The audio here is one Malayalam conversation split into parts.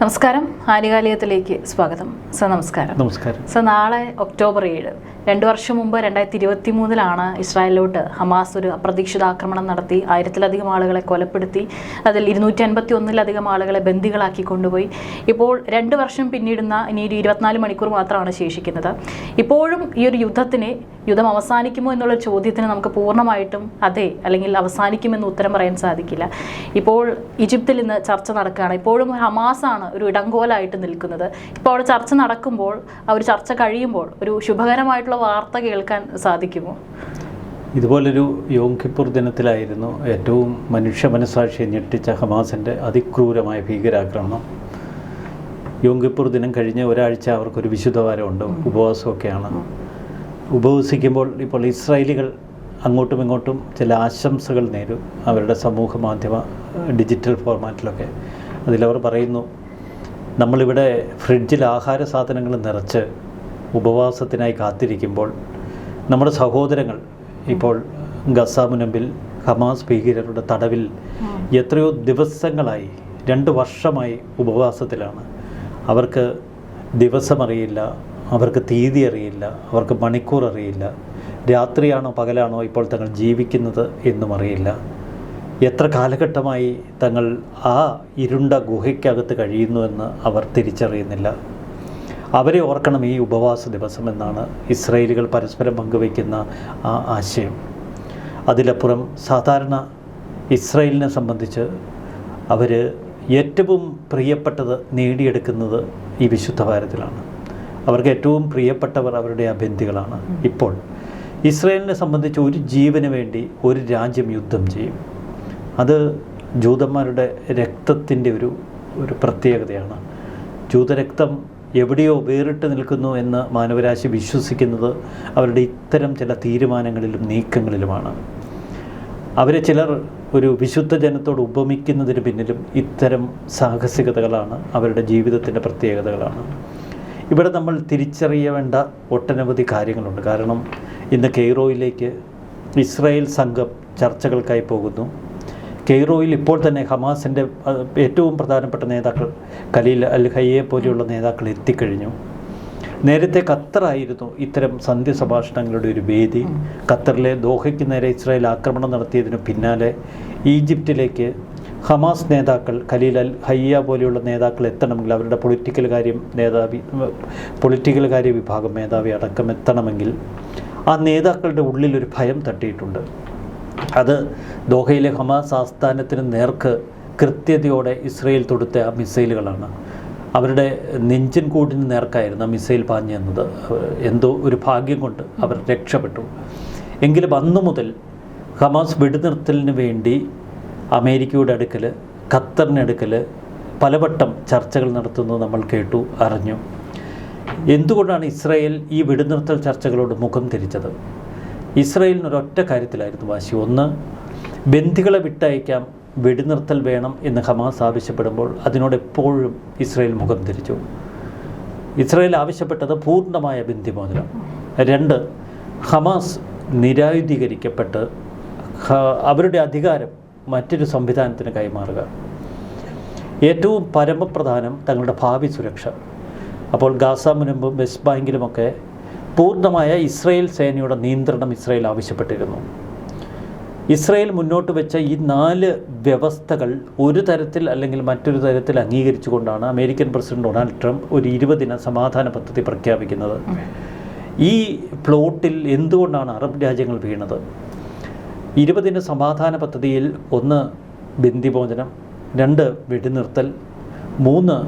നമസ്കാരം. ആനുകാലികത്തിലേക്ക് സ്വാഗതം. സർ നമസ്കാരം. നമസ്കാരം. സർ നാളെ ഒക്ടോബർ ഏഴ് രണ്ട് വർഷം മുമ്പ് രണ്ടായിരത്തി ഇരുപത്തി മൂന്നിലാണ് ഇസ്രായേലിലോട്ട് ഹമാസ് ഒരു അപ്രതീക്ഷിത ആക്രമണം നടത്തി. ആയിരത്തിലധികം ആളുകളെ കൊലപ്പെടുത്തി. അതിൽ ഇരുന്നൂറ്റി അൻപത്തി ഒന്നിലധികം ആളുകളെ ബന്ദികളാക്കി കൊണ്ടുപോയി. ഇപ്പോൾ രണ്ട് വർഷം പിന്നിടുന്ന ഇനി ഒരു ഇരുപത്തിനാല് മണിക്കൂർ മാത്രമാണ് ശേഷിക്കുന്നത്. ഇപ്പോഴും ഈ ഒരു യുദ്ധത്തിന് യുദ്ധം അവസാനിക്കുമോ എന്നുള്ള ചോദ്യത്തിന് നമുക്ക് പൂർണമായിട്ടും അതെ അല്ലെങ്കിൽ അവസാനിക്കുമെന്ന് ഉത്തരം പറയാൻ സാധിക്കില്ല. ഇപ്പോൾ ഈജിപ്തിൽ ഇന്ന് ചർച്ച നടക്കുകയാണ്. ഇപ്പോഴും ഹമാസാണ് ഒരു ഇടങ്കോലായിട്ട് നിൽക്കുന്നത്. ഇപ്പോൾ അവിടെ ചർച്ച നടക്കുമ്പോൾ ആ ഒരു ചർച്ച കഴിയുമ്പോൾ ഒരു ശുഭകരമായിട്ടുള്ള വാർത്ത കേൾക്കാൻ സാധിക്കുമോ? ഇതുപോലൊരു യോങ്കിപ്പൂർ ദിനത്തിലായിരുന്നു ഏറ്റവും മനുഷ്യ മനസാക്ഷിയെ ഞെട്ടിച്ച ഹമാസിന്റെ അതിക്രൂരമായ ഭീകരാക്രമണം. യോങ്കിപ്പൂർ ദിനം കഴിഞ്ഞ് ഒരാഴ്ച അവർക്കൊരു വിശുദ്ധവാരമുണ്ട് ഉപവാസമൊക്കെയാണ്. ഉപവസിക്കുമ്പോൾ ഇപ്പോൾ ഇസ്രായേലികൾ അങ്ങോട്ടും ഇങ്ങോട്ടും ചില ആശംസകൾ നേരും അവരുടെ സമൂഹ മാധ്യമ ഡിജിറ്റൽ ഫോർമാറ്റിലൊക്കെ. അതിലവർ പറയുന്നു നമ്മളിവിടെ ഫ്രിഡ്ജിൽ ആഹാര സാധനങ്ങൾ നിറച്ച് ഉപവാസത്തിനായി കാത്തിരിക്കുമ്പോൾ നമ്മുടെ സഹോദരങ്ങൾ ഇപ്പോൾ ഗസ മുനമ്പിൽ ഹമാസ് ഭീകരരുടെ തടവിൽ എത്രയോ ദിവസങ്ങളായി രണ്ട് വർഷമായി ഉപവാസത്തിലാണ്. അവർക്ക് ദിവസമറിയില്ല അവർക്ക് തീയതി അറിയില്ല അവർക്ക് മണിക്കൂർ അറിയില്ല. രാത്രിയാണോ പകലാണോ ഇപ്പോൾ തങ്ങൾ ജീവിക്കുന്നത് എന്നും അറിയില്ല. എത്ര കാലഘട്ടമായി തങ്ങൾ ആ ഇരുണ്ട ഗുഹയ്ക്കകത്ത് കഴിയുന്നുവെന്ന് അവർ തിരിച്ചറിയുന്നില്ല. അവരെ ഓർക്കണം ഈ ഉപവാസ ദിവസം എന്നാണ് ഇസ്രയേലുകൾ പരസ്പരം പങ്കുവയ്ക്കുന്ന ആ ആശയം. അതിലപ്പുറം സാധാരണ ഇസ്രയേലിനെ സംബന്ധിച്ച് അവർ ഏറ്റവും പ്രിയപ്പെട്ടത് നേടിയെടുക്കുന്നത് ഈ വിശുദ്ധ ഭാരത്തിലാണ് അവർക്ക് ഏറ്റവും പ്രിയപ്പെട്ടവർ അവരുടെ അഭ്യന്തികളാണ് ഇപ്പോൾ. ഇസ്രയേലിനെ സംബന്ധിച്ച് ഒരു ജീവന് വേണ്ടി ഒരു രാജ്യം യുദ്ധം ചെയ്യും. അത് ജൂതന്മാരുടെ രക്തത്തിന്റെ ഒരു ഒരു പ്രത്യേകതയാണ്. ജൂതരക്തം എവിടെയോ വേറിട്ട് നിൽക്കുന്നു എന്ന് മാനവരാശി വിശ്വസിക്കുന്നത് അവരുടെ ഇത്തരം ചില തീരുമാനങ്ങളിലും നീക്കങ്ങളിലുമാണ്. അവരെ ചിലർ ഒരു വിശുദ്ധ ജനത്തോട് ഉപമിക്കുന്നതിന് പിന്നിലും ഇത്തരം സാഹസികതകളാണ് അവരുടെ ജീവിതത്തിന്റെ പ്രത്യേകതകളാണ്. ഇവിടെ നമ്മൾ തിരിച്ചറിയേണ്ട ഒട്ടനവധി കാര്യങ്ങളുണ്ട്. കാരണം ഇന്ന് കെയ്റോയിലേക്ക് ഇസ്രായേൽ സംഘം ചർച്ചകൾക്കായി പോകുന്നു. കെയ്റോയിൽ ഇപ്പോൾ തന്നെ ഹമാസിന്റെ ഏറ്റവും പ്രധാനപ്പെട്ട നേതാക്കൾ ഖലീൽ അൽ ഹയ്യെ പോലെയുള്ള നേതാക്കൾ എത്തിക്കഴിഞ്ഞു. നേരത്തെ ഖത്തറായിരുന്നു ഇത്തരം സന്ധ്യ സംഭാഷണങ്ങളുടെ ഒരു വേദി. ഖത്തറിലെ ദോഹയ്ക്ക് നേരെ ഇസ്രായേൽ ആക്രമണം നടത്തിയതിനു പിന്നാലെ ഈജിപ്തിലേക്ക് ഹമാസ് നേതാക്കൾ ഖലീൽ അൽ ഹയ്യ പോലെയുള്ള നേതാക്കൾ എത്തണമെങ്കിൽ അവരുടെ പൊളിറ്റിക്കൽ കാര്യം മേധാവി പൊളിറ്റിക്കൽ കാര്യ വിഭാഗം മേധാവി അടക്കം എത്തണമെങ്കിൽ ആ നേതാക്കളുടെ ഉള്ളിൽ ഒരു ഭയം തട്ടിയിട്ടുണ്ട്. അത് ദോഹയിലെ ഹമാസ് ആസ്ഥാനത്തിന് നേർക്ക് കൃത്യതയോടെ ഇസ്രയേൽ തൊടുത്ത മിസൈലുകളാണ്. അവരുടെ നെഞ്ചിൻ കൂടിന് നേർക്കായിരുന്നു മിസൈൽ പാഞ്ഞു എന്നത്. എന്തോ ഒരു ഭാഗ്യം കൊണ്ട് അവർ രക്ഷപ്പെട്ടു. എങ്കിലും അന്നു മുതൽ ഹമാസ് വെടിനിർത്തലിന് വേണ്ടി അമേരിക്കയുടെ അടുക്കൽ ഖത്തറിന്റെ അടുക്കൽ പലവട്ടം ചർച്ചകൾ നടത്തുന്നത് നമ്മൾ കേട്ടു അറിഞ്ഞു. എന്തുകൊണ്ടാണ് ഇസ്രായേൽ ഈ വെടിനിർത്തൽ ചർച്ചകളോട് മുഖം തിരിച്ചത്? ഇസ്രായേലിന് ഒരൊറ്റ കാര്യത്തിലായിരുന്നു വാശി. ഒന്ന് ബന്ധികളെ വിട്ടയക്കാം വെടിനിർത്തൽ വേണം എന്ന് ഹമാസ് ആവശ്യപ്പെടുമ്പോൾ അതിനോട് എപ്പോഴും ഇസ്രയേൽ മുഖം തിരിച്ചു. ഇസ്രയേൽ ആവശ്യപ്പെട്ടത് പൂർണമായ ബന്ധിമോചനം രണ്ട് ഹമാസ് നിരായുധീകരിക്കപ്പെട്ട് അവരുടെ അധികാരം മറ്റൊരു സംവിധാനത്തിന് കൈമാറുക. ഏറ്റവും പരമപ്രധാനം തങ്ങളുടെ ഭാവി സുരക്ഷ. അപ്പോൾ ഗാസ മുനമ്പും വെസ്റ്റ് ബാങ്കിലുമൊക്കെ പൂർണമായ ഇസ്രയേൽ സേനയുടെ നിയന്ത്രണം ഇസ്രയേൽ ആവശ്യപ്പെട്ടിരുന്നു. ഇസ്രയേൽ മുന്നോട്ട് വെച്ച ഈ നാല് വ്യവസ്ഥകൾ ഒരു തരത്തിൽ അല്ലെങ്കിൽ മറ്റൊരു തരത്തിൽ അംഗീകരിച്ചുകൊണ്ടാണ് അമേരിക്കൻ പ്രസിഡന്റ് ഡൊണാൾഡ് ട്രംപ് ഒരു ഇരുപതിന സമാധാന പദ്ധതി പ്രഖ്യാപിക്കുന്നത്. ഈ പ്ലോട്ടിൽ എന്തുകൊണ്ടാണ് അറബ് രാജ്യങ്ങൾ വീണത്? ഇരുപതിന് സമാധാന പദ്ധതിയിൽ ഒന്ന് ബന്ദിമോചനം രണ്ട് വെടിനിർത്തൽ മൂന്ന്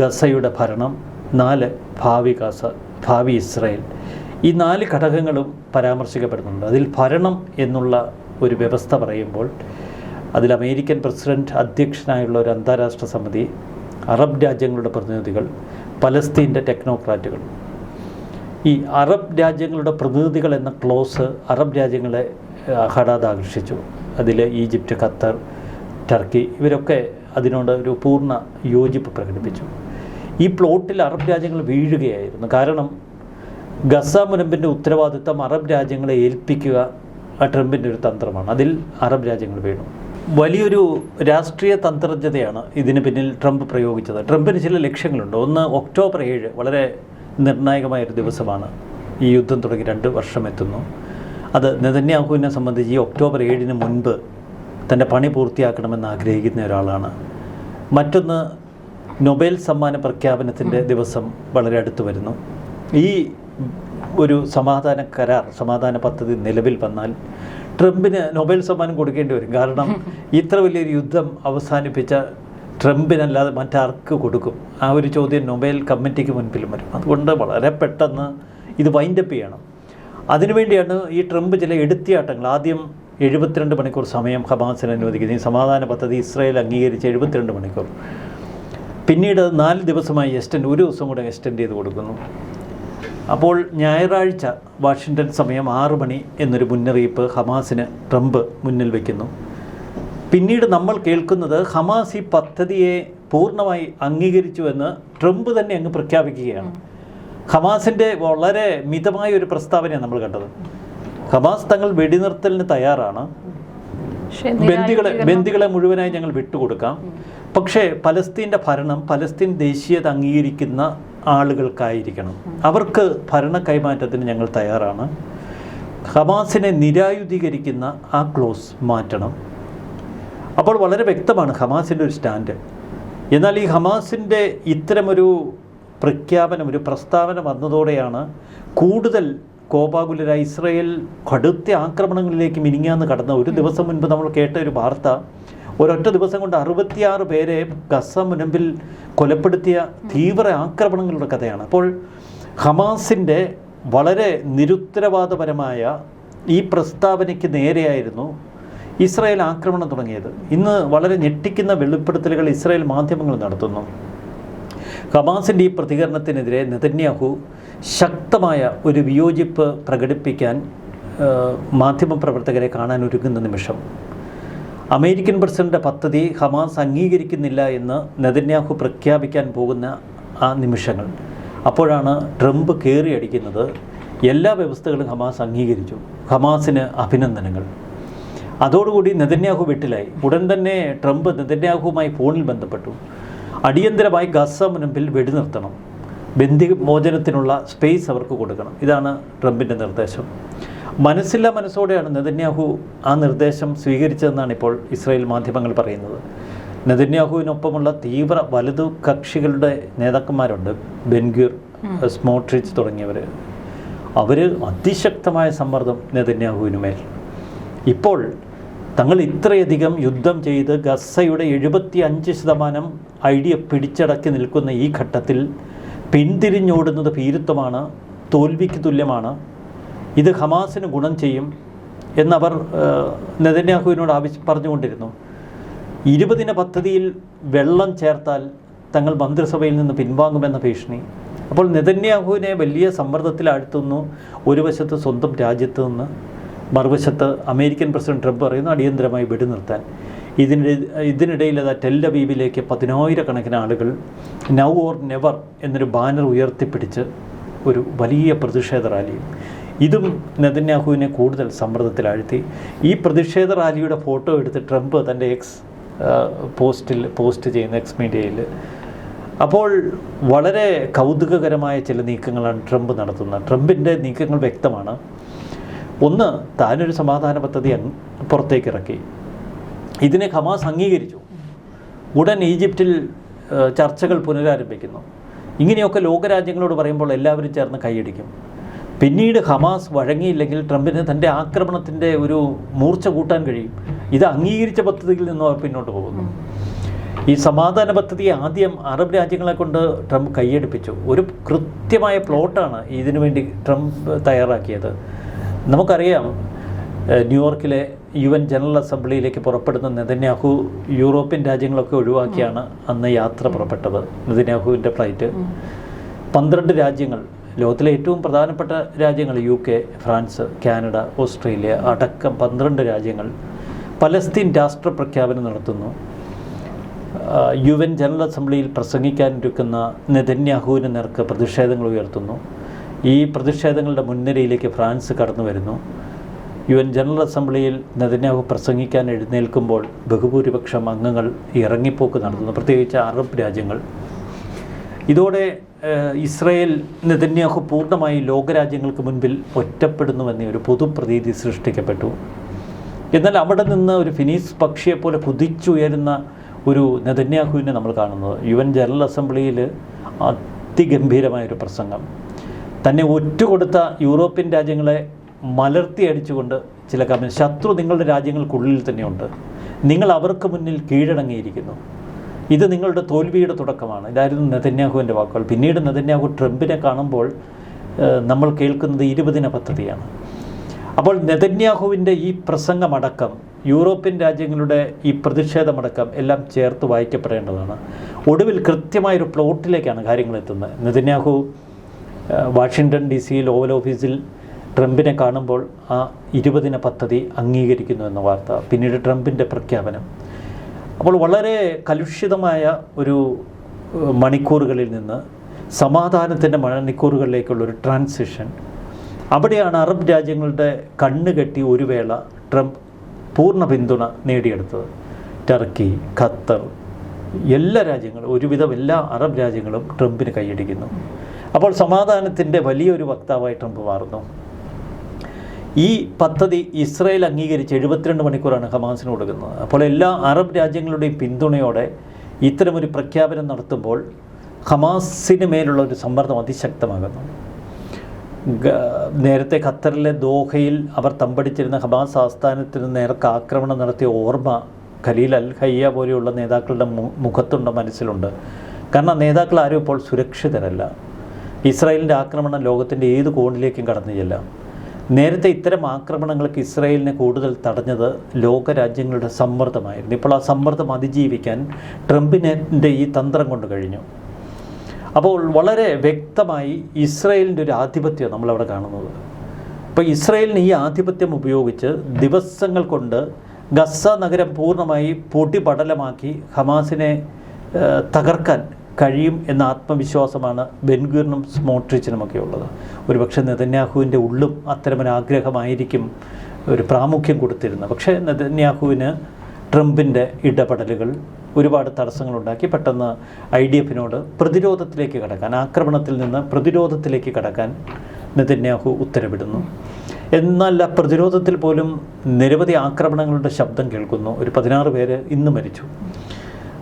ഗസയുടെ ഭരണം നാല് ഭാവി ഭാവി ഇസ്രയേൽ. ഈ നാല് ഘടകങ്ങളും പരാമർശിക്കപ്പെടുന്നുണ്ട്. അതിൽ ഭരണം എന്നുള്ള ഒരു വ്യവസ്ഥ പറയുമ്പോൾ അതിൽ അമേരിക്കൻ പ്രസിഡന്റ് അധ്യക്ഷനായുള്ള ഒരു അന്താരാഷ്ട്ര സമിതി അറബ് രാജ്യങ്ങളുടെ പ്രതിനിധികൾ പലസ്തീന്റെ ടെക്നോക്രാറ്റുകൾ. ഈ അറബ് രാജ്യങ്ങളുടെ പ്രതിനിധികൾ എന്ന ക്ലോസ് അറബ് രാജ്യങ്ങളെ ആ, ആകർഷിച്ചു. അതിൽ ഈജിപ്റ്റ് ഖത്തർ ടർക്കി ഇവരൊക്കെ അതിനോട് ഒരു പൂർണ യോജിപ്പ് പ്രകടിപ്പിച്ചു. ഈ പ്ലോട്ടിൽ അറബ് രാജ്യങ്ങൾ വീഴുകയായിരുന്നു. കാരണം ഗസ മുനമ്പിന്റെ ഉത്തരവാദിത്തം അറബ് രാജ്യങ്ങളെ ഏൽപ്പിക്കുക ആ ട്രംപിന്റെ ഒരു തന്ത്രമാണ്. അതിൽ അറബ് രാജ്യങ്ങൾ വീണു. വലിയൊരു രാഷ്ട്രീയ തന്ത്രജ്ഞതയാണ് ഇതിന് പിന്നിൽ ട്രംപ് പ്രയോഗിച്ചത്. ട്രംപിന് ചില ലക്ഷ്യങ്ങളുണ്ട്. ഒന്ന് ഒക്ടോബർ ഏഴ് വളരെ നിർണായകമായൊരു ദിവസമാണ്. ഈ യുദ്ധം തുടങ്ങി രണ്ട് വർഷം എത്തുന്നു. അത് നെതന്യാഹുവിനെ സംബന്ധിച്ച് ഈ ഒക്ടോബർ ഏഴിന് മുൻപ് തന്റെ പണി പൂർത്തിയാക്കണമെന്ന് ആഗ്രഹിക്കുന്ന ഒരാളാണ്. മറ്റൊന്ന് നൊബേൽ സമ്മാന പ്രഖ്യാപനത്തിന്റെ ദിവസം വളരെ അടുത്ത് വരുന്നു. ഈ ഒരു സമാധാന കരാർ സമാധാന പദ്ധതി നിലവിൽ വന്നാൽ ട്രംപിന് നൊബേൽ സമ്മാനം കൊടുക്കേണ്ടി വരും. കാരണം ഇത്ര വലിയൊരു യുദ്ധം അവസാനിപ്പിച്ച ട്രംപിനല്ലാതെ മറ്റാർക്ക് കൊടുക്കും? ആ ഒരു ചോദ്യം നൊബേൽ കമ്മിറ്റിക്ക് മുൻപിലും വരും. അതുകൊണ്ട് വളരെ പെട്ടെന്ന് ഇത് വൈൻഡപ്പ് ചെയ്യണം. അതിനുവേണ്ടിയാണ് ഈ ട്രംപ് ചില എടുത്തിയാട്ടങ്ങൾ. ആദ്യം എഴുപത്തിരണ്ട് മണിക്കൂർ സമയം ഹമാസിന് അനുവദിക്കുന്നത് ഈ സമാധാന പദ്ധതി ഇസ്രയേൽ അംഗീകരിച്ച് എഴുപത്തിരണ്ട് മണിക്കൂർ. പിന്നീട് അത് നാല് ദിവസമായി എക്സ്റ്റൻഡ് ഒരു ദിവസം കൂടെ എക്സ്റ്റെൻഡ് ചെയ്ത് കൊടുക്കുന്നു. അപ്പോൾ ഞായറാഴ്ച വാഷിങ്ടൺ സമയം ആറ് മണി എന്നൊരു മുന്നറിയിപ്പ് ഹമാസിന് ട്രംപ് മുന്നിൽ വയ്ക്കുന്നു പിന്നീട് നമ്മൾ കേൾക്കുന്നത് ഹമാസ് ഈ പദ്ധതിയെ പൂർണമായി അംഗീകരിച്ചു എന്ന് ട്രംപ് തന്നെ അങ്ങ് പ്രഖ്യാപിക്കുകയാണ്. ഹമാസിന്റെ വളരെ മിതമായ ഒരു പ്രസ്താവനയാണ് നമ്മൾ കണ്ടത്. ഹമാസ് തങ്ങൾ വെടിനിർത്തലിന് തയ്യാറാണ്. ബന്ദികളെ ബന്ദികളെ മുഴുവനായി ഞങ്ങൾ വിട്ടുകൊടുക്കാം. പക്ഷേ പലസ്തീന്റെ ഭരണം പലസ്തീൻ ദേശീയത അംഗീകരിക്കുന്ന ആളുകൾക്കായിരിക്കണം. അവർക്ക് ഭരണ കൈമാറ്റത്തിന് ഞങ്ങൾ തയ്യാറാണ്. ഹമാസിനെ നിരായുധീകരിക്കുന്ന ആ ക്ലോസ് മാറ്റണം. അപ്പോൾ വളരെ വ്യക്തമാണ് ഹമാസിന്റെ ഒരു സ്റ്റാൻഡ്. എന്നാൽ ഈ ഹമാസിന്റെ ഇത്തരമൊരു പ്രഖ്യാപനം ഒരു പ്രസ്താവന വന്നതോടെയാണ് കൂടുതൽ കോപാകുലരായ ഇസ്രയേൽ കടുത്ത ആക്രമണങ്ങളിലേക്ക് മിനിങ്ങാന്ന് കടന്ന ഒരു ദിവസം മുൻപ് നമ്മൾ കേട്ട ഒരു വാർത്ത. ഒരൊറ്റ ദിവസം കൊണ്ട് അറുപത്തിയാറ് പേരെ ഗസ മുനമ്പിൽ കൊലപ്പെടുത്തിയ തീവ്ര ആക്രമണങ്ങളുടെ കഥയാണ്. അപ്പോൾ ഹമാസിന്റെ വളരെ നിരുത്തരവാദപരമായ ഈ പ്രസ്താവനയ്ക്ക് നേരെയായിരുന്നു ഇസ്രായേൽ ആക്രമണം തുടങ്ങിയത്. ഇന്ന് വളരെ ഞെട്ടിക്കുന്ന വെളിപ്പെടുത്തലുകൾ ഇസ്രായേൽ മാധ്യമങ്ങൾ നടത്തുന്നു. ഹമാസിന്റെ ഈ പ്രതികരണത്തിനെതിരെ നെതന്യാഹു ശക്തമായ ഒരു വിയോജിപ്പ് പ്രകടിപ്പിക്കാൻ മാധ്യമപ്രവർത്തകരെ കാണാൻ ഒരുങ്ങുന്ന നിമിഷം അമേരിക്കൻ പ്രസിഡന്റ് പദ്ധതി ഹമാസ് അംഗീകരിക്കുന്നില്ല എന്ന് നെതന്യാഹു പ്രഖ്യാപിക്കാൻ പോകുന്ന ആ നിമിഷങ്ങൾ. അപ്പോഴാണ് ട്രംപ് കയറിയടിക്കുന്നത് എല്ലാ വ്യവസ്ഥകളും ഹമാസ് അംഗീകരിച്ചു. ഹമാസിന് അഭിനന്ദനങ്ങൾ. അതോടുകൂടി നെതന്യാഹു വെട്ടിലായി. ഉടൻ തന്നെ ട്രംപ് നെതന്യാഹുവുമായി ഫോണിൽ ബന്ധപ്പെട്ടു. അടിയന്തരമായി ഗസ മുൻപിൽ വെടിനിർത്തണം. ബന്ധി മോചനത്തിനുള്ള സ്പേസ് അവർക്ക് കൊടുക്കണം. ഇതാണ് ട്രംപിന്റെ നിർദ്ദേശം. മനസ്സില്ലാ മനസ്സോടെയാണ് നെതന്യാഹു ആ നിർദ്ദേശം സ്വീകരിച്ചതെന്നാണ് ഇപ്പോൾ ഇസ്രായേൽ മാധ്യമങ്ങൾ പറയുന്നത്. നെതന്യാഹുവിനൊപ്പമുള്ള തീവ്ര വലതു കക്ഷികളുടെ നേതാക്കന്മാരുണ്ട്. ബെൻഗ്യൂർ സ്മോട്രിച്ച് തുടങ്ങിയവർ അവർ അതിശക്തമായ സമ്മർദ്ദം നെതന്യാഹുവിനുമേൽ. ഇപ്പോൾ തങ്ങൾ ഇത്രയധികം യുദ്ധം ചെയ്ത് ഗസയുടെ എഴുപത്തി അഞ്ച് ശതമാനം ഐഡിയ പിടിച്ചടക്കി നിൽക്കുന്ന ഈ ഘട്ടത്തിൽ പിന്തിരിഞ്ഞോടുന്നത് ഭീരുത്വമാണ് തോൽവിക്ക് തുല്യമാണ് ഇത് ഹമാസിന് ഗുണം ചെയ്യും എന്നവർ നെതന്യാഹുവിനോട് ആവശ്യം പറഞ്ഞുകൊണ്ടിരുന്നു. ഇരുപതിന പദ്ധതിയിൽ വെള്ളം ചേർത്താൽ തങ്ങൾ മന്ത്രിസഭയിൽ നിന്ന് പിൻവാങ്ങുമെന്ന ഭീഷണി. അപ്പോൾ നെതന്യാഹുവിനെ വലിയ സമ്മർദ്ദത്തിലാഴ്ത്തുന്നു ഒരു വശത്ത് സ്വന്തം രാജ്യത്ത് നിന്ന് മറുവശത്ത് അമേരിക്കൻ പ്രസിഡന്റ് ട്രംപ് പറയുന്നു അടിയന്തരമായി വെടിനിർത്താൻ. ഇതിനിടെ ഇതിനിടയിൽ അതാ ടെല്ലബീബിലേക്ക് പതിനായിരക്കണക്കിന് ആളുകൾ നൗ ഓർ നെവർ എന്നൊരു ബാനർ ഉയർത്തിപ്പിടിച്ച് ഒരു വലിയ പ്രതിഷേധ റാലിയും ഇതും നെതന്യാഹുവിനെ കൂടുതൽ സമ്മർദ്ദത്തിലാഴ്ത്തി. ഈ പ്രതിഷേധ റാലിയുടെ ഫോട്ടോ എടുത്ത് ട്രംപ് തന്റെ എക്സ് പോസ്റ്റിൽ പോസ്റ്റ് ചെയ്യുന്ന എക്സ് മീഡിയയിൽ. അപ്പോൾ വളരെ കൗതുകകരമായ ചില നീക്കങ്ങളാണ് ട്രംപ് നടത്തുന്നത്. ട്രംപിന്റെ നീക്കങ്ങൾ വ്യക്തമാണ്. ഒന്ന് താനൊരു സമാധാന പദ്ധതി പുറത്തേക്കിറക്കി ഇതിനെ ഹമാസ് അംഗീകരിച്ചു. ഉടൻ ഈജിപ്തിൽ ചർച്ചകൾ പുനരാരംഭിക്കുന്നു. ഇങ്ങനെയൊക്കെ ലോകരാജ്യങ്ങളോട് പറയുമ്പോൾ എല്ലാവരും ചേർന്ന് കൈയടിക്കും. പിന്നീട് ഹമാസ് വഴങ്ങിയില്ലെങ്കിൽ ട്രംപിന് തന്റെ ആക്രമണത്തിന്റെ ഒരു മൂർച്ച കൂട്ടാൻ കഴിയും. ഇത് അംഗീകരിച്ച പദ്ധതിയിൽ നിന്നും അവർ പിന്നോട്ട് പോകുന്നു. ഈ സമാധാന പദ്ധതി ആദ്യം അറബ് രാജ്യങ്ങളെ കൊണ്ട് ട്രംപ് കൈയടിപ്പിച്ചു. ഒരു കൃത്യമായ പ്ലോട്ടാണ് ഇതിനു വേണ്ടി ട്രംപ് തയ്യാറാക്കിയത്. നമുക്കറിയാം ന്യൂയോർക്കിലെ യു എൻ ജനറൽ അസംബ്ലിയിലേക്ക് പുറപ്പെടുന്ന നെതന്യാഹു യൂറോപ്യൻ രാജ്യങ്ങളൊക്കെ ഒഴിവാക്കിയാണ് അന്ന് യാത്ര പുറപ്പെട്ടത്. നെതന്യാഹുവിന്റെ ഫ്ലൈറ്റ്. പന്ത്രണ്ട് രാജ്യങ്ങൾ ലോകത്തിലെ ഏറ്റവും പ്രധാനപ്പെട്ട രാജ്യങ്ങൾ U K France Canada Australia അടക്കം പന്ത്രണ്ട് രാജ്യങ്ങൾ പലസ്തീൻ രാഷ്ട്ര പ്രഖ്യാപനം നടത്തുന്നു. യു എൻ ജനറൽ അസംബ്ലിയിൽ പ്രസംഗിക്കാനിരിക്കുന്ന നെതന്യാഹുവിന് നേർക്ക് പ്രതിഷേധങ്ങൾ ഉയർത്തുന്നു. ഈ പ്രതിഷേധങ്ങളുടെ മുൻനിരയിലേക്ക് ഫ്രാൻസ് കടന്നു വരുന്നു. യു എൻ ജനറൽ അസംബ്ലിയിൽ നെതന്യാഹു പ്രസംഗിക്കാൻ എഴുന്നേൽക്കുമ്പോൾ ബഹുഭൂരിപക്ഷം അംഗങ്ങൾ ഇറങ്ങിപ്പോക്ക് നടത്തുന്നു. പ്രത്യേകിച്ച് അറബ് രാജ്യങ്ങൾ. ഇതോടെ ഇസ്രയേൽ നെതന്യാഹു പൂർണമായി ലോകരാജ്യങ്ങൾക്ക് മുൻപിൽ ഒറ്റപ്പെടുന്നുവെന്ന ഒരു പൊതുപ്രതീതി സൃഷ്ടിക്കപ്പെട്ടു. എന്നാൽ അവിടെ നിന്ന് ഒരു ഫിനീസ് പക്ഷിയെ പോലെ കുതിച്ചുയരുന്ന ഒരു നെതന്യാഹുവിനെ നമ്മൾ കാണുന്നത്. യു എൻ ജനറൽ അസംബ്ലിയിൽ അതിഗംഭീരമായൊരു പ്രസംഗം. തന്നെ ഒറ്റുകൊടുത്ത യൂറോപ്യൻ രാജ്യങ്ങളെ മലർത്തി അടിച്ചുകൊണ്ട് ചില കമൻ ശത്രു നിങ്ങളുടെ രാജ്യങ്ങൾക്കുള്ളിൽ തന്നെയുണ്ട്. നിങ്ങൾ അവർക്ക് മുന്നിൽ കീഴടങ്ങിയിരിക്കുന്നു. ഇത് നിങ്ങളുടെ തോൽവിയുടെ തുടക്കമാണ്. ഇതായിരുന്നു നെതന്യാഹുവിന്റെ വാക്കുകൾ. പിന്നീട് നെതന്യാഹു ട്രംപിനെ കാണുമ്പോൾ നമ്മൾ കേൾക്കുന്നത് ഇരുപതിന പദ്ധതിയാണ്. അപ്പോൾ നെതന്യാഹുവിന്റെ ഈ പ്രസംഗമടക്കം യൂറോപ്യൻ രാജ്യങ്ങളുടെ ഈ പ്രതിഷേധമടക്കം എല്ലാം ചേർത്ത് വായിക്കപ്പെടേണ്ടതാണ്. ഒടുവിൽ കൃത്യമായൊരു പ്ലോട്ടിലേക്കാണ് കാര്യങ്ങൾ എത്തുന്നത്. നെതന്യാഹു വാഷിങ്ടൺ ഡി സിയിൽ ഓവൽ ഓഫീസിൽ ട്രംപിനെ കാണുമ്പോൾ ആ ഇരുപതിന പദ്ധതി അംഗീകരിക്കുന്നു എന്ന വാർത്ത. പിന്നീട് ട്രംപിന്റെ പ്രഖ്യാപനം. അപ്പോൾ വളരെ കലുഷിതമായ ഒരു മണിക്കൂറുകളിൽ നിന്ന് സമാധാനത്തിന്റെ മണിക്കൂറുകളിലേക്കുള്ള ഒരു ട്രാൻസിഷൻ. അവിടെയാണ് അറബ് രാജ്യങ്ങളുടെ കണ്ണ് കെട്ടി ഒരു വേള ട്രംപ് പൂർണ പിന്തുണ നേടിയെടുത്തത്. ടർക്കി ഖത്തർ എല്ലാ രാജ്യങ്ങളും ഒരുവിധം എല്ലാ അറബ് രാജ്യങ്ങളും ട്രംപിന് കൈയടിക്കുന്നു. അപ്പോൾ സമാധാനത്തിന്റെ വലിയൊരു വക്താവായി ട്രംപ് മാറുന്നു. ഈ പദ്ധതി ഇസ്രയേൽ അംഗീകരിച്ച് എഴുപത്തിരണ്ട് മണിക്കൂറാണ് ഹമാസിന് കൊടുക്കുന്നത്. അപ്പോൾ എല്ലാ അറബ് രാജ്യങ്ങളുടെയും പിന്തുണയോടെ ഇത്തരമൊരു പ്രഖ്യാപനം നടത്തുമ്പോൾ ഹമാസിന് മേലുള്ള ഒരു സമ്മർദ്ദം അതിശക്തമാകുന്നു. നേരത്തെ ഖത്തറിലെ ദോഹയിൽ അവർ തമ്പടിച്ചിരുന്ന ഹമാസ് ആസ്ഥാനത്തിന് നേർക്ക് ആക്രമണം നടത്തിയ ഓർമ്മ ഖലീൽ അൽ ഹയ്യ പോലെയുള്ള നേതാക്കളുടെ മുഖത്തുണ്ട് മനസ്സിലുണ്ട്. കാരണം നേതാക്കൾ ആരും ഇപ്പോൾ സുരക്ഷിതരല്ല. ഇസ്രായേലിന്റെ ആക്രമണം ലോകത്തിന്റെ ഏത് കോണിലേക്കും കടന്നു ചെല്ലാം. നേരത്തെ ഇത്തരം ആക്രമണങ്ങൾക്ക് ഇസ്രായേലിനെ കൂടുതൽ തടഞ്ഞത് ലോകരാജ്യങ്ങളുടെ സമ്മർദ്ദമായിരുന്നു. ഇപ്പോൾ ആ സമ്മർദ്ദം അതിജീവിക്കാൻ ട്രംപിനെ ഈ തന്ത്രം കൊണ്ട് കഴിഞ്ഞു. അപ്പോൾ വളരെ വ്യക്തമായി ഇസ്രയേലിന്റെ ഒരു ആധിപത്യം നമ്മളവിടെ കാണുന്നത്. അപ്പോൾ ഇസ്രയേലിന് ഈ ആധിപത്യം ഉപയോഗിച്ച് ദിവസങ്ങൾ കൊണ്ട് ഗസ നഗരം പൂർണമായി പൊടിപടലമാക്കി ഹമാസിനെ തകർക്കാൻ കഴിയും എന്ന ആത്മവിശ്വാസമാണ് ബെൻഗൂറിനും സ്മോട്രിച്ചിനുമൊക്കെ ഉള്ളത് ഒരുപക്ഷെ നെതന്യാഹുവിന്റെ ഉള്ളും അത്തരമൊരു ആഗ്രഹമായിരിക്കും ഒരു പ്രാമുഖ്യം കൊടുത്തിരുന്നത്. പക്ഷേ നെതന്യാഹുവിന് ട്രംപിന്റെ ഇടപെടലുകൾ ഒരുപാട് തടസ്സങ്ങളുണ്ടാക്കി. പെട്ടെന്ന് ഐ ഡി എഫിനോട് പ്രതിരോധത്തിലേക്ക് കടക്കാൻ ആക്രമണത്തിൽ നിന്ന് പ്രതിരോധത്തിലേക്ക് കടക്കാൻ നെതന്യാഹു ഉത്തരവിടുന്നു. എന്നാൽ ആ പ്രതിരോധത്തിൽ പോലും നിരവധി ആക്രമണങ്ങളുടെ ശബ്ദം കേൾക്കുന്നു. ഒരു പതിനാറ് പേര് ഇന്ന് മരിച്ചു.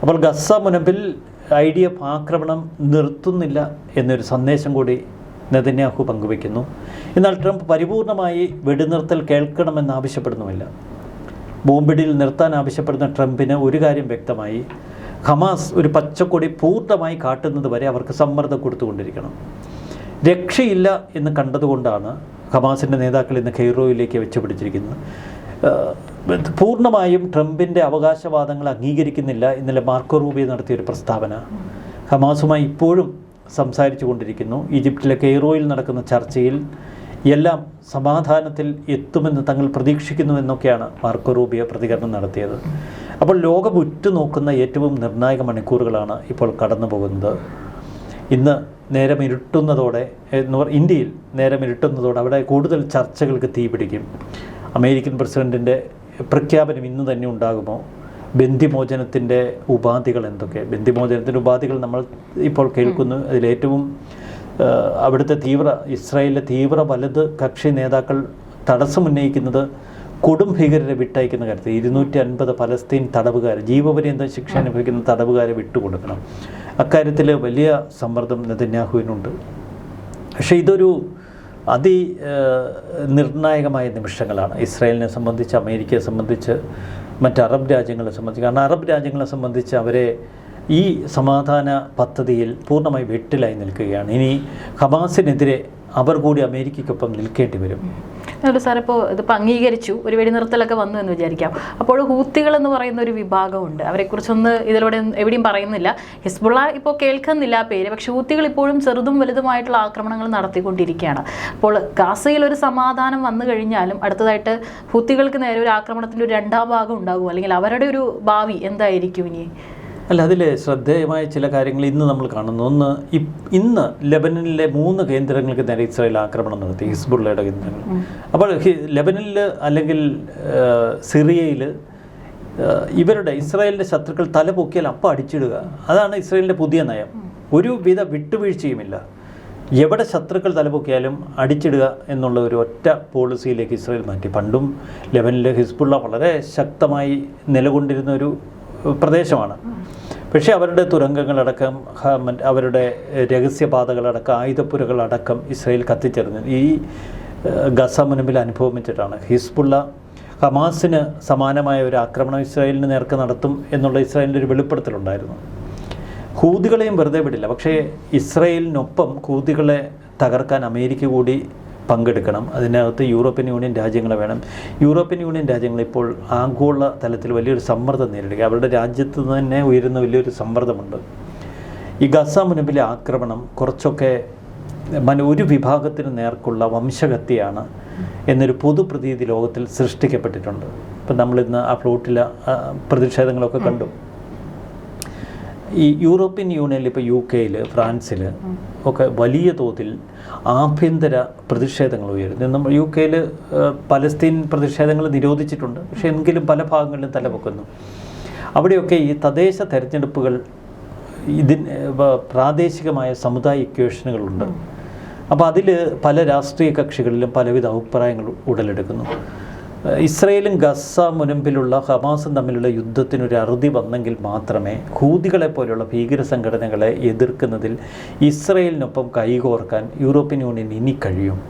അപ്പോൾ ഗസ മുനമ്പിൽ ഐ ഡി എഫ് ആക്രമണം നിർത്തുന്നില്ല എന്നൊരു സന്ദേശം കൂടി നെതന്യാഹു പങ്കുവയ്ക്കുന്നു. എന്നാൽ ട്രംപ് പരിപൂർണമായി വെടിനിർത്തൽ കേൾക്കണമെന്ന് ആവശ്യപ്പെടുന്നുമില്ല. ബോംബിടിയിൽ നിർത്താൻ ആവശ്യപ്പെടുന്ന ട്രംപിന് ഒരു കാര്യം വ്യക്തമായി. ഹമാസ് ഒരു പച്ചക്കൊടി പൂർണമായി കാട്ടുന്നത് വരെ അവർക്ക് സമ്മർദ്ദം കൊടുത്തുകൊണ്ടിരിക്കണം. രക്ഷയില്ല എന്ന് കണ്ടതുകൊണ്ടാണ് ഹമാസിന്റെ നേതാക്കൾ ഇന്ന് ഖെയ്റോയിലേക്ക് വെച്ച് പിടിച്ചിരിക്കുന്നത് ഏഹ് പൂർണമായും ട്രംപിന്റെ അവകാശവാദങ്ങൾ അംഗീകരിക്കുന്നില്ല ഇന്നലെ മാർക്കോ റൂബിയ നടത്തിയൊരു പ്രസ്താവന. ഹമാസുമായി ഇപ്പോഴും സംസാരിച്ചു കൊണ്ടിരിക്കുന്നു ഈജിപ്തിലെ കെയ്റോയിൽ നടക്കുന്ന ചർച്ചയിൽ എല്ലാം സമാധാനത്തിൽ എത്തുമെന്ന് തങ്ങൾ പ്രതീക്ഷിക്കുന്നു എന്നൊക്കെയാണ് മാർക്കോ റൂബിയ പ്രതികരണം നടത്തിയത്. അപ്പോൾ ലോകം ഉറ്റുനോക്കുന്ന ഏറ്റവും നിർണായക മണിക്കൂറുകളാണ് ഇപ്പോൾ കടന്നു പോകുന്നത് ഇന്ന് നേരം ഇരുട്ടുന്നതോടെ ഇന്ത്യയിൽ നേരം ഇരുട്ടുന്നതോടെ അവിടെ കൂടുതൽ ചർച്ചകൾക്ക് തീപിടിക്കും. അമേരിക്കൻ പ്രസിഡന്റിന്റെ പ്രഖ്യാപനം ഇന്ന് തന്നെ ഉണ്ടാകുമോ? ബന്ധിമോചനത്തിന്റെ ഉപാധികൾ എന്തൊക്കെ? ബന്ധിമോചനത്തിന്റെ ഉപാധികൾ നമ്മൾ ഇപ്പോൾ കേൾക്കുന്നു. അതിലേറ്റവും അവിടുത്തെ തീവ്ര ഇസ്രായേലിലെ തീവ്ര വലത് കക്ഷി നേതാക്കൾ തടസ്സമുന്നയിക്കുന്നത് കൊടും ഭീകരരെ വിട്ടയക്കുന്ന കാര്യത്തിൽ. ഇരുന്നൂറ്റി അൻപത് പലസ്തീൻ തടവുകാർ ജീവപര്യന്തം ശിക്ഷ അനുഭവിക്കുന്ന തടവുകാരെ വിട്ടുകൊടുക്കണം. അക്കാര്യത്തിൽ വലിയ സമ്മർദ്ദം നെതന്യാഹുവിനുണ്ട്. പക്ഷേ ഇതൊരു അതി നിർണായകമായ നിമിഷങ്ങളാണ്. ഇസ്രായേലിനെ സംബന്ധിച്ച് അമേരിക്കയെ സംബന്ധിച്ച് മറ്റ് അറബ് രാജ്യങ്ങളെ സംബന്ധിച്ച്. കാരണം അറബ് രാജ്യങ്ങളെ സംബന്ധിച്ച് അവരെ ഈ സമാധാന പദ്ധതിയിൽ പൂർണമായി വെട്ടിലായി നിൽക്കുകയാണ്. ഇനി ഹമാസിനെതിരെ അവർ കൂടി അമേരിക്കയ്ക്കൊപ്പം നിൽക്കേണ്ടി വരും. എന്നിട്ട് സാർ ഇപ്പോൾ ഇതിപ്പോൾ അംഗീകരിച്ചു ഒരു വെടിനിർത്തലൊക്കെ വന്നു എന്ന് വിചാരിക്കാം. അപ്പോൾ ഹൂത്തികൾ എന്ന് പറയുന്ന ഒരു വിഭാഗമുണ്ട്. അവരെക്കുറിച്ചൊന്ന് ഇതിലൂടെ എവിടെയും പറയുന്നില്ല. ഹിസ്ബുള്ള ഇപ്പോൾ കേൾക്കുന്നില്ല പേര് പക്ഷേ ഹൂത്തികൾ ഇപ്പോഴും ചെറുതും വലുതുമായിട്ടുള്ള ആക്രമണങ്ങൾ നടത്തിക്കൊണ്ടിരിക്കുകയാണ്. അപ്പോൾ ഗാസയിൽ ഒരു സമാധാനം വന്നു കഴിഞ്ഞാലും അടുത്തതായിട്ട് ഹൂത്തികൾക്ക് നേരെ ഒരു ആക്രമണത്തിന്റെ ഒരു രണ്ടാം ഭാഗം ഉണ്ടാകുമോ? അല്ലെങ്കിൽ അവരുടെ ഒരു ഭാവി എന്തായിരിക്കും ഇനി? അല്ല അതിൽ ശ്രദ്ധേയമായ ചില കാര്യങ്ങൾ ഇന്ന് നമ്മൾ കാണുന്നു. ഒന്ന് ഇ- ഇന്ന് ലെബനനിലെ മൂന്ന് കേന്ദ്രങ്ങൾക്ക് നേരെ ഇസ്രായേൽ ആക്രമണം നടത്തി ഹിസ്ബുള്ളയുടെ കേന്ദ്രങ്ങൾ. അപ്പോൾ ലെബനനിൽ അല്ലെങ്കിൽ സിറിയയിൽ ഇവരുടെ ഇസ്രായേലിന്റെ ശത്രുക്കൾ തല പൊക്കിയാൽ അപ്പം അടിച്ചിടുക. അതാണ് ഇസ്രായേലിന്റെ പുതിയ നയം. ഒരുവിധ വിട്ടുവീഴ്ചയുമില്ല. എവിടെ ശത്രുക്കൾ തലപൊക്കിയാലും അടിച്ചിടുക എന്നുള്ള ഒരു ഒറ്റ പോളിസിയിലേക്ക് ഇസ്രായേൽ മാറ്റി. പണ്ടും ലെബനിലെ ഹിസ്ബുള്ള വളരെ ശക്തമായി നിലകൊണ്ടിരുന്ന ഒരു പ്രദേശമാണ്. പക്ഷേ അവരുടെ തുരങ്കങ്ങളടക്കം അവരുടെ രഹസ്യപാതകളടക്കം ആയുധപ്പുരകളടക്കം ഇസ്രയേൽ കത്തിച്ചെറിഞ്ഞു. ഈ ഗസ മുൻപിൽ അനുഭവിച്ചിട്ടാണ്. ഹിസ്ബുള്ള ഹമാസിന് സമാനമായ ഒരു ആക്രമണം ഇസ്രായേലിന് നേർക്ക് നടത്തും എന്നുള്ള ഇസ്രായേലിന്റെ ഒരു വെളിപ്പെടുത്തലുണ്ടായിരുന്നു. ഹൂതികളെയും വെറുതെ വിടില്ല. പക്ഷേ ഇസ്രയേലിനൊപ്പം ഹൂതികളെ തകർക്കാൻ അമേരിക്ക കൂടി പങ്കെടുക്കണം. അതിനകത്ത് യൂറോപ്യൻ യൂണിയൻ രാജ്യങ്ങളെ വേണം. യൂറോപ്യൻ യൂണിയൻ രാജ്യങ്ങൾ ഇപ്പോൾ ആഗോള തലത്തിൽ വലിയൊരു സമ്മർദ്ദം നേരിടുക അവരുടെ രാജ്യത്ത് തന്നെ ഉയരുന്ന വലിയൊരു സമ്മർദ്ദമുണ്ട്. ഈ ഗസ മുനമ്പിലെ ആക്രമണം കുറച്ചൊക്കെ മന ഒരു വിഭാഗത്തിന് നേർക്കുള്ള വംശഹത്യയാണ് എന്നൊരു പൊതുപ്രതീതി ലോകത്തിൽ സൃഷ്ടിക്കപ്പെട്ടിട്ടുണ്ട്. ഇപ്പം നമ്മളിന്ന് ആ ഫ്ലോട്ടിലെ പ്രതിഷേധങ്ങളൊക്കെ കണ്ടു. ഈ യൂറോപ്യൻ യൂണിയനിൽ ഇപ്പോൾ യു കെയിൽ ഫ്രാൻസിൽ ഒക്കെ വലിയ തോതിൽ ആഭ്യന്തര പ്രതിഷേധങ്ങൾ ഉയരുന്നു. നമ്മൾ യു കെയിൽ പലസ്തീൻ പ്രതിഷേധങ്ങൾ നിരോധിച്ചിട്ടുണ്ട്. പക്ഷേ എങ്കിലും പല ഭാഗങ്ങളിലും തലപൊക്കുന്നു. അവിടെയൊക്കെ ഈ തദ്ദേശ തെരഞ്ഞെടുപ്പുകൾ ഇതിന് പ്രാദേശികമായ സമുദായ ഇക്വേഷനുകളുണ്ട്. അപ്പോൾ അതിൽ പല രാഷ്ട്രീയ കക്ഷികളിലും പലവിധ അഭിപ്രായങ്ങൾ ഉടലെടുക്കുന്നു. ഇസ്രയേലും ഗസ മുനമ്പിലുള്ള ഹമാസും തമ്മിലുള്ള യുദ്ധത്തിനൊരു അറുതി വന്നെങ്കിൽ മാത്രമേ ഹൂതികളെ പോലെയുള്ള ഭീകര സംഘടനകളെ എതിർക്കുന്നതിൽ ഇസ്രയേലിനൊപ്പം കൈകോർക്കാൻ യൂറോപ്യൻ യൂണിയൻ ഇനി കഴിയും.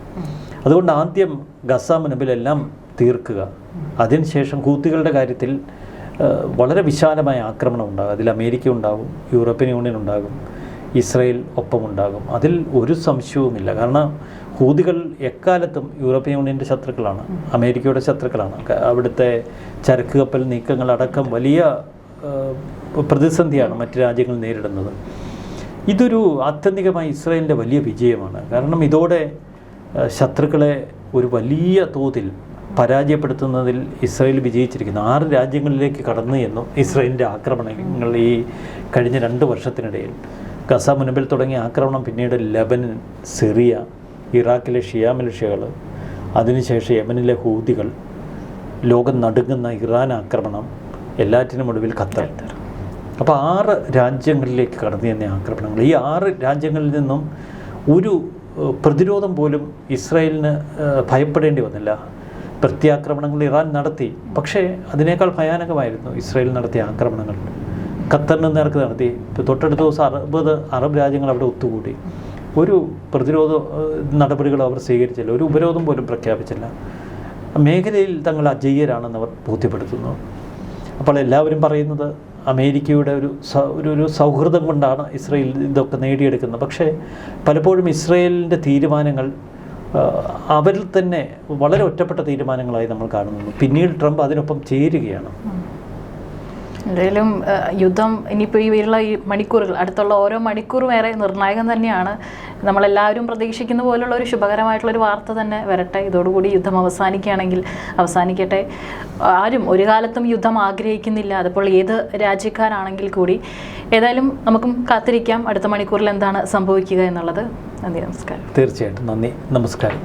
അതുകൊണ്ട് ആദ്യം ഗസ മുനമ്പിലെല്ലാം തീർക്കുക. അതിനുശേഷം ഹൂത്തികളുടെ കാര്യത്തിൽ വളരെ വിശാലമായ ആക്രമണം ഉണ്ടാകും. അതിൽ അമേരിക്ക ഉണ്ടാകും യൂറോപ്യൻ യൂണിയൻ ഉണ്ടാകും ഇസ്രയേൽ ഒപ്പമുണ്ടാകും. അതിൽ ഒരു സംശയവുമില്ല. കാരണം ഹൂതികൾ എക്കാലത്തും യൂറോപ്യൻ യൂണിയന്റെ ശത്രുക്കളാണ്. അമേരിക്കയുടെ ശത്രുക്കളാണ്. അവിടുത്തെ ചരക്ക് കപ്പൽ നീക്കങ്ങളടക്കം വലിയ പ്രതിസന്ധിയാണ് മറ്റ് രാജ്യങ്ങൾ നേരിടുന്നത്. ഇതൊരു ആത്യന്തികമായി ഇസ്രയേലിന്റെ വലിയ വിജയമാണ്. കാരണം ഇതോടെ ശത്രുക്കളെ ഒരു വലിയ തോതിൽ പരാജയപ്പെടുത്തുന്നതിൽ ഇസ്രായേൽ വിജയിച്ചിരിക്കുന്നു. ആറ് രാജ്യങ്ങളിലേക്ക് കടന്നു എന്നും ഇസ്രായേലിന്റെ ആക്രമണങ്ങൾ ഈ കഴിഞ്ഞ രണ്ട് വർഷത്തിനിടയിൽ. ഗസ മുൻപിൽ തുടങ്ങിയ ആക്രമണം പിന്നീട് ലബനൻ സിറിയ ഇറാഖിലെ ഷിയ മിലിഷ്യകൾ അതിനുശേഷം യമനിലെ ഹൂതികൾ ലോകം നടുങ്ങുന്ന ഇറാൻ ആക്രമണം എല്ലാറ്റിനും ഒടുവിൽ ഖത്തർ. അപ്പോൾ ആറ് രാജ്യങ്ങളിലേക്ക് കടന്നു തന്നെ ആക്രമണങ്ങൾ. ഈ ആറ് രാജ്യങ്ങളിൽ നിന്നും ഒരു പ്രതിരോധം പോലും ഇസ്രായേലിന് ഭയപ്പെടേണ്ടി വന്നില്ല. പ്രത്യാക്രമണങ്ങൾ ഇറാൻ നടത്തി. പക്ഷേ അതിനേക്കാൾ ഭയാനകമായിരുന്നു ഇസ്രായേൽ നടത്തിയ ആക്രമണങ്ങൾ. ഖത്തറിന് നേർക്ക് നടത്തി. തൊട്ടടുത്ത ദിവസം അറുപത് അറബ് രാജ്യങ്ങൾ അവിടെ ഒത്തുകൂടി. ഒരു പ്രതിരോധ നടപടികളും അവർ സ്വീകരിച്ചില്ല. ഒരു ഉപരോധം പോലും പ്രഖ്യാപിച്ചില്ല. മേഖലയിൽ തങ്ങൾ അജയ്യരാണെന്ന് അവർ ബോധ്യപ്പെടുത്തുന്നു. അപ്പോൾ എല്ലാവരും പറയുന്നത് അമേരിക്കയുടെ ഒരു ഒരു ഒരു സൗഹൃദം കൊണ്ടാണ് ഇസ്രയേൽ ഇതൊക്കെ നേടിയെടുക്കുന്നത്. പക്ഷേ പലപ്പോഴും ഇസ്രയേലിന്റെ തീരുമാനങ്ങൾ അവരിൽ തന്നെ വളരെ ഒറ്റപ്പെട്ട തീരുമാനങ്ങളായി നമ്മൾ കാണുന്നു പിന്നീട് ട്രംപ് അതിനൊപ്പം ചേരുകയാണ്. എന്തായാലും യുദ്ധം ഇനിയിപ്പോൾ ഈ വരുള്ള ഈ മണിക്കൂറുകൾ അടുത്തുള്ള ഓരോ മണിക്കൂറും ഏറെ നിർണായകം തന്നെയാണ്. നമ്മളെല്ലാവരും പ്രതീക്ഷിക്കുന്ന പോലുള്ള ഒരു ശുഭകരമായിട്ടുള്ള ഒരു വാർത്ത തന്നെ വരട്ടെ. ഇതോടുകൂടി യുദ്ധം അവസാനിക്കുകയാണെങ്കിൽ അവസാനിക്കട്ടെ. ആരും ഒരു കാലത്തും യുദ്ധം ആഗ്രഹിക്കുന്നില്ല. അതിപ്പോൾ ഏത് രാജ്യക്കാരാണെങ്കിൽ കൂടി ഏതായാലും നമുക്കും കാത്തിരിക്കാം അടുത്ത മണിക്കൂറിൽ എന്താണ് സംഭവിക്കുക എന്നുള്ളത്. നന്ദി നമസ്കാരം. തീർച്ചയായിട്ടും നന്ദി. നമസ്കാരം.